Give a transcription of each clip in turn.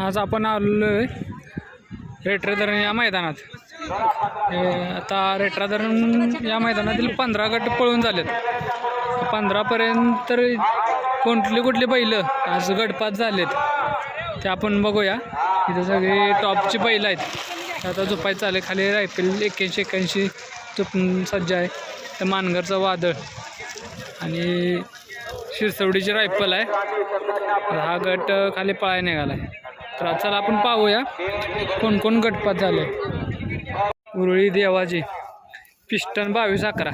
आज आपण आलेलो आहे रेटरा धरण या मैदानात. हे आता रेट्रा धरण या मैदानातील पंधरा गट पळून झालेत. पंधरापर्यंत तर कुठले कुठली बैल आज गटपात झालेत. ते आपण बघूया. इथं सगळी टॉपची बैल आहेत. आता झोपायचं आले खाली रायफल एक्क्याऐंशी एक्क्याऐंशी झोपून सज्ज आहे. तर मानगरचं वादळ. आणि शिरसवडीची रायफल आहे. हा गट खाली पळाय निघाला आहे तर चला आपण पाहूया कोण कोण गटपात झाले उरळी देवाजी पिस्टन बावीस अकरा.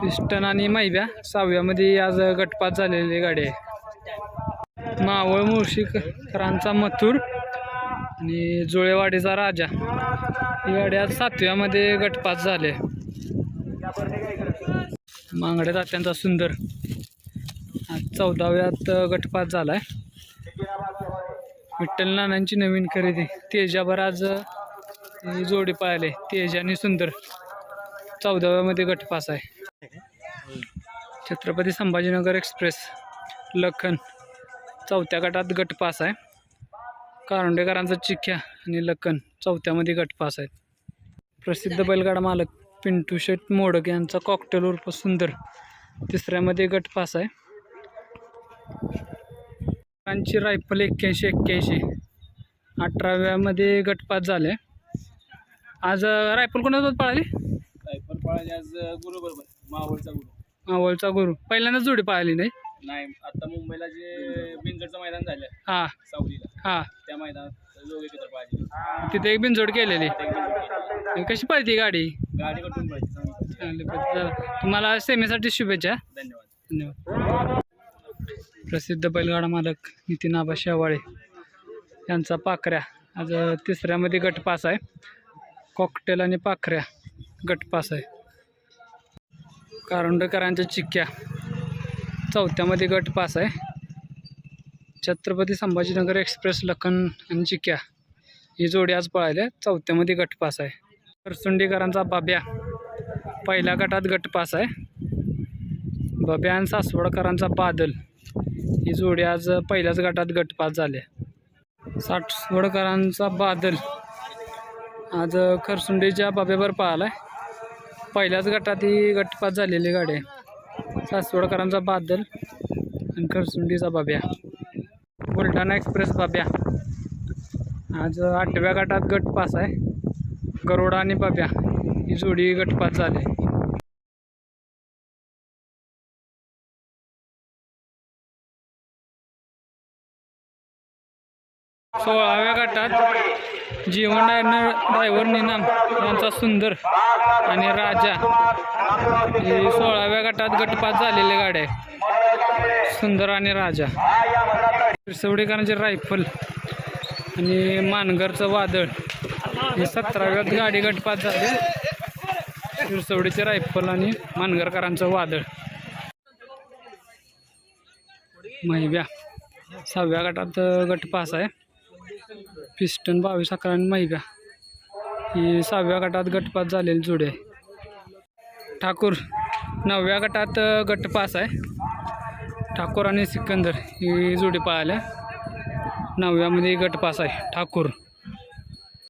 पिस्टन आणि मैब्या सहाव्यामध्ये आज गटपात झालेली गाडी आहे. मावळ मुळशीकरांचा मथुर आणि जुळेवाडीचा राजा. ही गाडी आज सातव्यामध्ये गटपात झाले मांगडे तात्यांचा सुंदर. आज चौदाव्यात गटपात झाला आहे विठ्ठल नानांची नवीन खरेदी. तेजाभर आज जोडी पाळले. तेज आणि सुंदर. चौदाव्यामध्ये गटपास आहे. छत्रपती संभाजीनगर एक्सप्रेस लखन. चौथ्या गटात गटपास आहे. कारुंडेकरांचा चिख्या आणि लखन चौथ्यामध्ये गटपास आहेत. प्रसिद्ध बैलगाडा मालक पिंटू शेट मोडक यांचा कॉकटेल उर्फ सुंदर तिसऱ्यामध्ये गटपास आहे. त्यांची रायफल एक्क्याऐंशी एक्क्याऐंशी. अठराव्यामध्ये गटपात झाले. आज रायफल कोणासोबत पळाली? रायफल पळाली आज गुरु बरोबर मावळचा गुरु. मावळचा गुरु. पहिल्यांदाच जोडी पळाली नाही? नाही आता मुंबईला जे बिंजरचं मैदान झालं हां. सावलीला हां. त्या मैदानात पळाली. तिथे एक बिनजोड केलेली. कशी पळती गाडी? गाडी चांगली. चला, तुम्हाला सेमीसाठी शुभेच्छा. धन्यवाद. धन्यवाद. प्रसिद्ध बैलगाडा मालक नितीन आबा शेवाळे यांचा पाखऱ्या. आज तिसऱ्यामध्ये गटपास आहे. कॉकटेल आणि पाखऱ्या गटपास आहे. कारुंडकरांच्या चिक्क्या चौथ्यामध्ये गटपास आहे. छत्रपती संभाजीनगर एक्सप्रेस लखन आणि चिक्क्या ही जोडी आज पळायल्या चौथ्यामध्ये गटपास आहे. करसुंडीकरांचा बाब्या पहिल्या गटात गटपास आहे. बब्या आणि सासवडकरांचा बादल ही जोडी आज पहिल्याच गटात गटपात झाल्या साठवडकरांचा बादल. आज खरसुंडीच्या बाब्यावर पाहिला पहिल्याच गटात ही गटपात झालेली गाडी. आहे सासवडकरांचा बादल आणि खरसुंडीचा बाब्या. बुलढाणा एक्सप्रेस बाब्या. आज आठव्या गटात गटपास आहे. गरोडा आणि बाब्या. ही जोडी गटपात झाली. सोळाव्या गटात जीवन डायनर ड्रायव्हर निनाम यांचा सुंदर आणि राजा हे सोळाव्या गटात गटपात झालेले गाड्या आहे. सुंदर आणि राजा. शिरसवडेकरांचे रायफल आणि मानगरचं वादळ हे सतराव्यात गाडी गटपात झाली. शिरसवडीचे रायफल आणि मानगरकरांचं वादळ. महिव्या सहाव्या गटात गटपास आहे. पिस्टन बावीस अकरा आणि मैगा. ही सहाव्या गटात गटपास झालेली जोडी आहे. ठाकूर नवव्या गटात गटपास आहे. ठाकूर आणि सिकंदर ही जोडी पळाल्या. नवव्यामध्ये गटपास आहे. ठाकूर